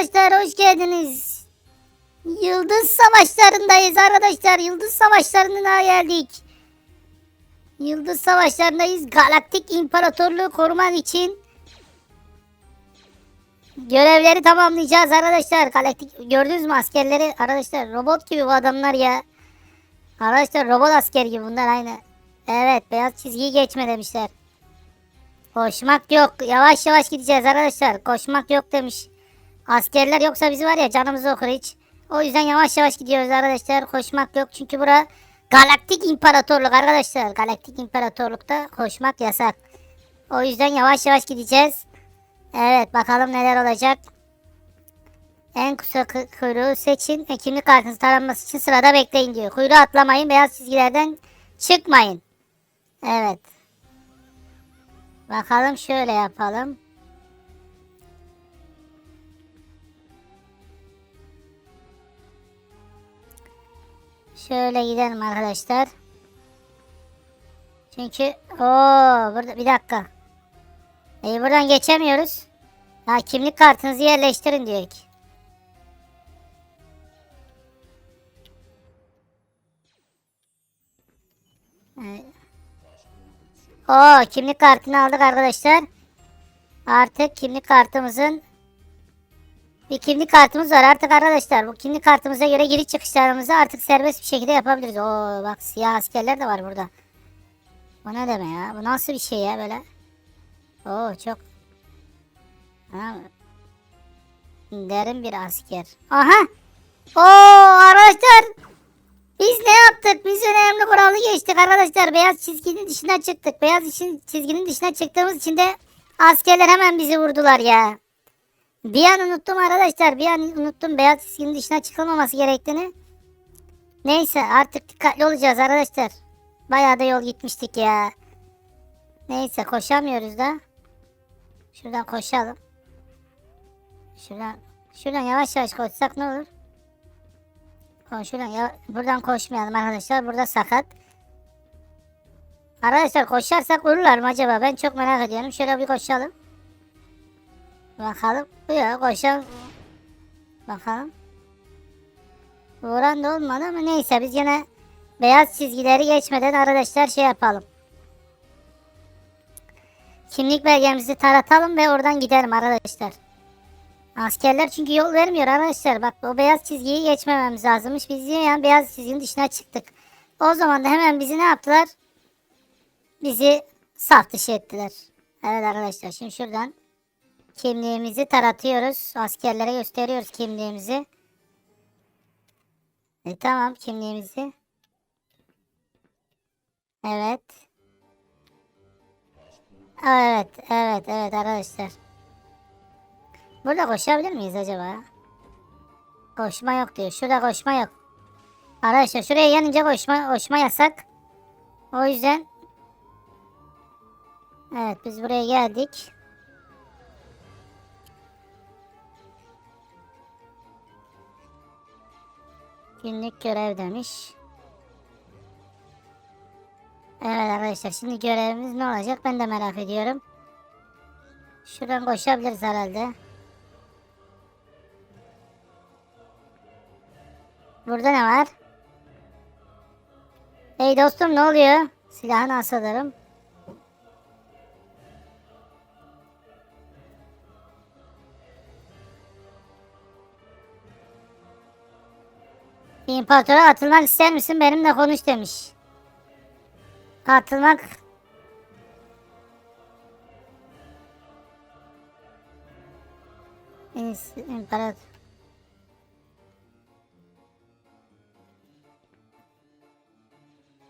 arkadaşlar hoş geldiniz. Yıldız savaşlarındayız arkadaşlar. Yıldız savaşlarına geldik. Yıldız savaşlarındayız. Galaktik İmparatorluğu korumak için görevleri tamamlayacağız arkadaşlar. Galaktik gördünüz mü askerleri? Arkadaşlar robot gibi bu adamlar ya. Arkadaşlar robot asker gibi bunlar aynı. Evet beyaz çizgiyi geçme demişler. Koşmak yok. Yavaş yavaş gideceğiz arkadaşlar. Koşmak yok demiş. Askerler yoksa bizi var ya canımızı okur hiç. O yüzden yavaş yavaş gidiyoruz arkadaşlar. Koşmak yok çünkü bura galaktik imparatorluk arkadaşlar. Galaktik imparatorlukta koşmak yasak. O yüzden yavaş yavaş gideceğiz. Evet bakalım neler olacak. En kısa kı- kuyruğu seçin. ve kimlik kartınızı taranması için sırada bekleyin diyor. Kuyruğu atlamayın. Beyaz çizgilerden çıkmayın. Evet. Bakalım şöyle yapalım. Şöyle gidelim arkadaşlar. Çünkü o burada bir dakika. E, buradan geçemiyoruz. Ha kimlik kartınızı yerleştirin diyor ki. Evet. Oo kimlik kartını aldık arkadaşlar. Artık kimlik kartımızın bir kimlik kartımız var artık arkadaşlar. Bu kimlik kartımıza göre giriş çıkışlarımızı artık serbest bir şekilde yapabiliriz. Oo bak siyah askerler de var burada. Bu ne deme ya? Bu nasıl bir şey ya böyle? Oo çok ha, derin bir asker. Aha! Oo arkadaşlar! Biz ne yaptık? Biz önemli kuralı geçtik arkadaşlar. Beyaz çizginin dışına çıktık. Beyaz çizginin dışına çıktığımız için de askerler hemen bizi vurdular ya. Bir an unuttum arkadaşlar. Bir an unuttum beyaz çizginin dışına çıkılmaması gerektiğini. Neyse artık dikkatli olacağız arkadaşlar. Bayağı da yol gitmiştik ya. Neyse koşamıyoruz da. Şuradan koşalım. Şuradan, şuradan yavaş yavaş koşsak ne olur? Ko- Şuradan buradan koşmayalım arkadaşlar. Burada sakat. Arkadaşlar koşarsak vururlar mı acaba? Ben çok merak ediyorum. Şöyle bir koşalım. Bakalım. Yok koşalım. Bakalım. Vuran da olmadı ama neyse biz yine beyaz çizgileri geçmeden arkadaşlar şey yapalım. Kimlik belgemizi taratalım ve oradan gidelim arkadaşlar. Askerler çünkü yol vermiyor arkadaşlar. Bak o beyaz çizgiyi geçmememiz lazımmış. Biz yani beyaz çizginin dışına çıktık. O zaman da hemen bizi ne yaptılar? Bizi saf dışı ettiler. Evet arkadaşlar şimdi şuradan kimliğimizi taratıyoruz. Askerlere gösteriyoruz kimliğimizi. E, tamam kimliğimizi. Evet. Evet, evet, evet arkadaşlar. Burada koşabilir miyiz acaba? Koşma yok diyor. Şurada koşma yok. Arkadaşlar şuraya yanınca koşma, koşma yasak. O yüzden Evet biz buraya geldik. Günlük görev demiş. Evet arkadaşlar şimdi görevimiz ne olacak ben de merak ediyorum. Şuradan koşabiliriz herhalde. Burada ne var? Hey dostum ne oluyor? Silahını asılırım. İmparatora atılmak ister misin? Benimle konuş demiş. Katılmak İns- İmparator.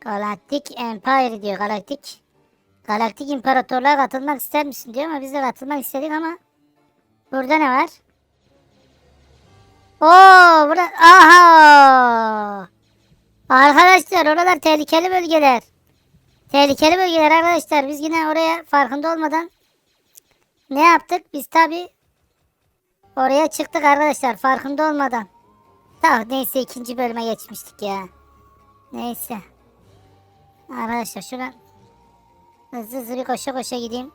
Galaktik Empire diyor. Galaktik. Galaktik İmparatorluğa katılmak ister misin diyor ama biz de katılmak istedik ama burada ne var? Oo, burada aha. Arkadaşlar oralar tehlikeli bölgeler. Tehlikeli bölgeler arkadaşlar. Biz yine oraya farkında olmadan ne yaptık? Biz tabi oraya çıktık arkadaşlar farkında olmadan. Tamam neyse ikinci bölüme geçmiştik ya. Neyse. Arkadaşlar şuradan hızlı hızlı bir koşa koşa gideyim.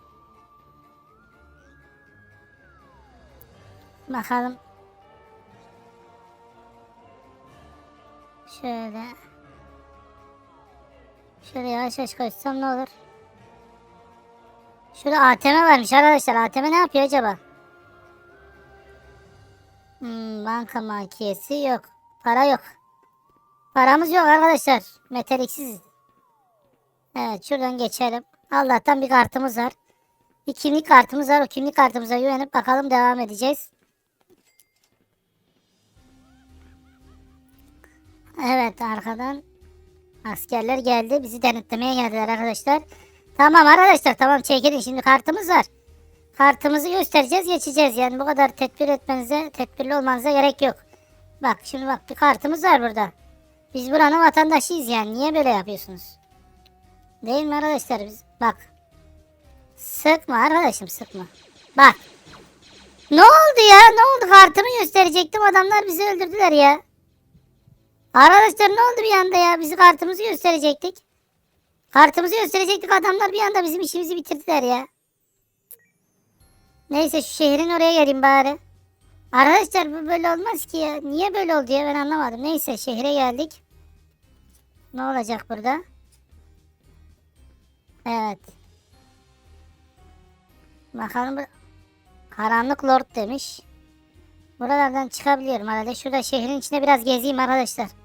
Bakalım Şöyle. Şöyle yavaş yavaş koşsam ne olur? Şurada ATM varmış arkadaşlar. ATM ne yapıyor acaba? Hmm, banka makiyesi yok. Para yok. Paramız yok arkadaşlar. Metaliksiz. Evet şuradan geçelim. Allah'tan bir kartımız var. Bir kimlik kartımız var. O kimlik kartımıza güvenip bakalım devam edeceğiz. Evet arkadan askerler geldi. Bizi denetlemeye geldiler arkadaşlar. Tamam arkadaşlar tamam çekilin şimdi kartımız var. Kartımızı göstereceğiz geçeceğiz. Yani bu kadar tedbir etmenize, tedbirli olmanıza gerek yok. Bak şimdi bak bir kartımız var burada. Biz buranın vatandaşıyız yani. Niye böyle yapıyorsunuz? Değil mi arkadaşlar biz? Bak. Sıkma arkadaşım sıkma. Bak. Ne oldu ya? Ne oldu? Kartımı gösterecektim. Adamlar bizi öldürdüler ya. Arkadaşlar ne oldu bir anda ya? Bizi kartımızı gösterecektik. Kartımızı gösterecektik. Adamlar bir anda bizim işimizi bitirdiler ya. Neyse şu şehrin oraya geleyim bari. Arkadaşlar bu böyle olmaz ki ya. Niye böyle oldu ya ben anlamadım. Neyse şehre geldik. Ne olacak burada? Evet. Bakalım. Karanlık Lord demiş. Buralardan çıkabiliyorum herhalde. Şurada şehrin içinde biraz gezeyim arkadaşlar.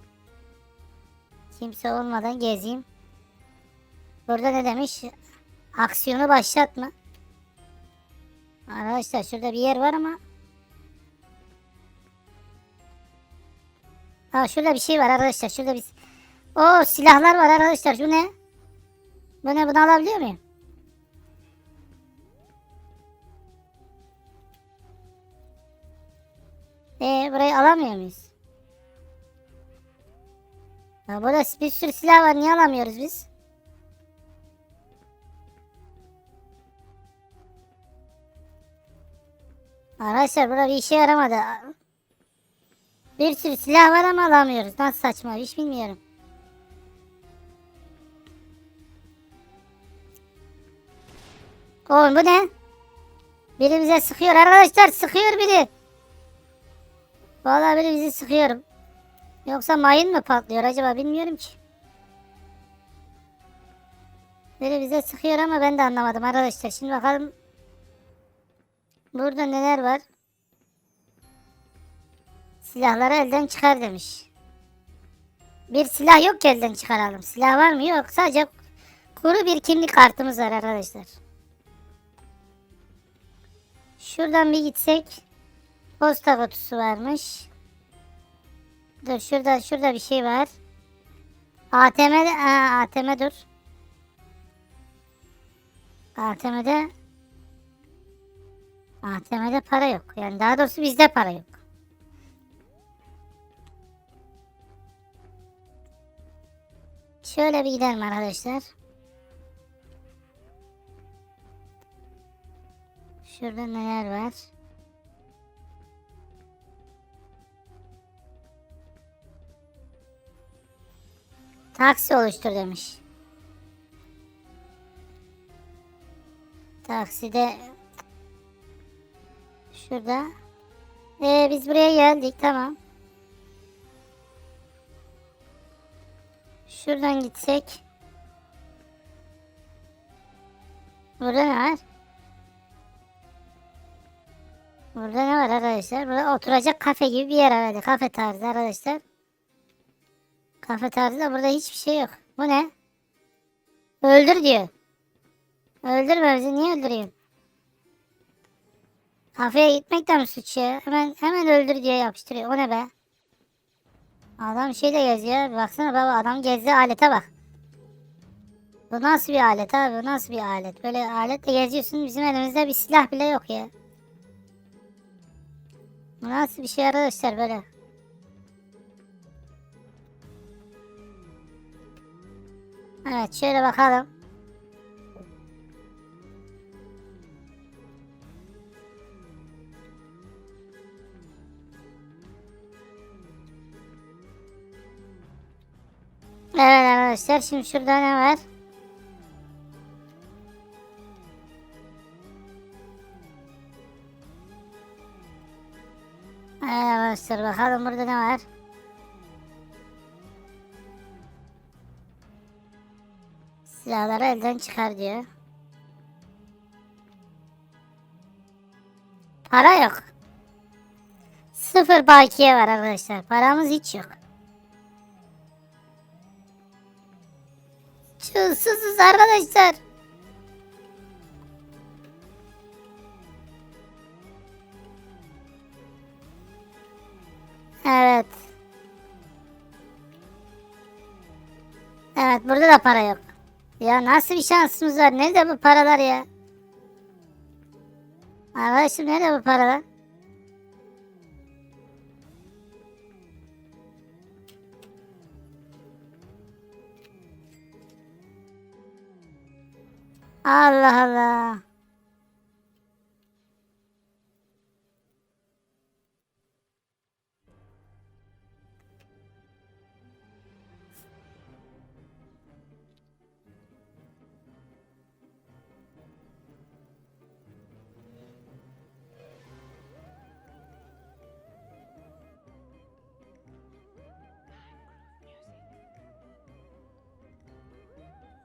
Kimse olmadan gezeyim. Burada ne demiş? Aksiyonu başlatma. Arkadaşlar şurada bir yer var ama. Ha şurada bir şey var arkadaşlar. Şurada bir... O silahlar var arkadaşlar. Şu ne? Bu ne? Bunu alabiliyor muyum? Ee, burayı alamıyor muyuz? Ya burada bir sürü silah var. Niye alamıyoruz biz? Arkadaşlar burada bir işe yaramadı. Bir sürü silah var ama alamıyoruz. Nasıl saçma hiç bilmiyorum. Oğlum bu ne? Biri bize sıkıyor arkadaşlar sıkıyor biri. Vallahi biri bizi sıkıyor. Yoksa mayın mı patlıyor acaba bilmiyorum ki. Biri bize sıkıyor ama ben de anlamadım arkadaşlar. Şimdi bakalım. Burada neler var? Silahları elden çıkar demiş. Bir silah yok ki elden çıkaralım. Silah var mı? Yok. Sadece kuru bir kimlik kartımız var arkadaşlar. Şuradan bir gitsek. Posta kutusu varmış. Dur şurada şurada bir şey var. ATM'de aa, ATM dur. ATM'de ATM'de para yok. Yani daha doğrusu bizde para yok. Şöyle bir gidelim arkadaşlar. Şurada neler var? Taksi oluştur demiş. Takside şurada. Ee, biz buraya geldik tamam. Şuradan gitsek. Burada ne var? Burada ne var arkadaşlar? Burada oturacak kafe gibi bir yer herhalde. Kafe tarzı arkadaşlar. Kafe tarzı da burada hiçbir şey yok. Bu ne? Öldür diyor. Öldürme bizi. Niye öldüreyim? Kafeye gitmek de mi suç ya? Hemen, hemen öldür diye yapıştırıyor. O ne be? Adam şeyle geziyor. Baksana baba adam gezdiği alete bak. Bu nasıl bir alet abi? Bu nasıl bir alet? Böyle aletle geziyorsun. Bizim elimizde bir silah bile yok ya. Bu nasıl bir şey arkadaşlar böyle? Evet şöyle bakalım. Evet arkadaşlar şimdi şurada ne var? Evet arkadaşlar bakalım burada ne var? Silahları elden çıkar diyor. Para yok. Sıfır bakiye var arkadaşlar. Paramız hiç yok. Çulsuzuz arkadaşlar. Evet. Evet burada da para yok. Ya nasıl bir şansımız var? Nerede bu paralar ya? Arkadaşım nerede bu paralar? Allah Allah.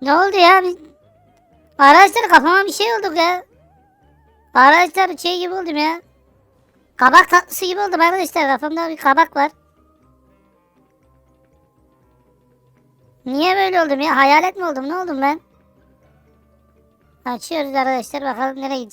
Ne oldu ya? Arkadaşlar kafama bir şey oldu ya. Arkadaşlar şey gibi oldum ya. Kabak tatlısı gibi oldum arkadaşlar. Kafamda bir kabak var. Niye böyle oldum ya? Hayalet mi oldum? Ne oldum ben? Açıyoruz arkadaşlar. Bakalım nereye gideceğiz.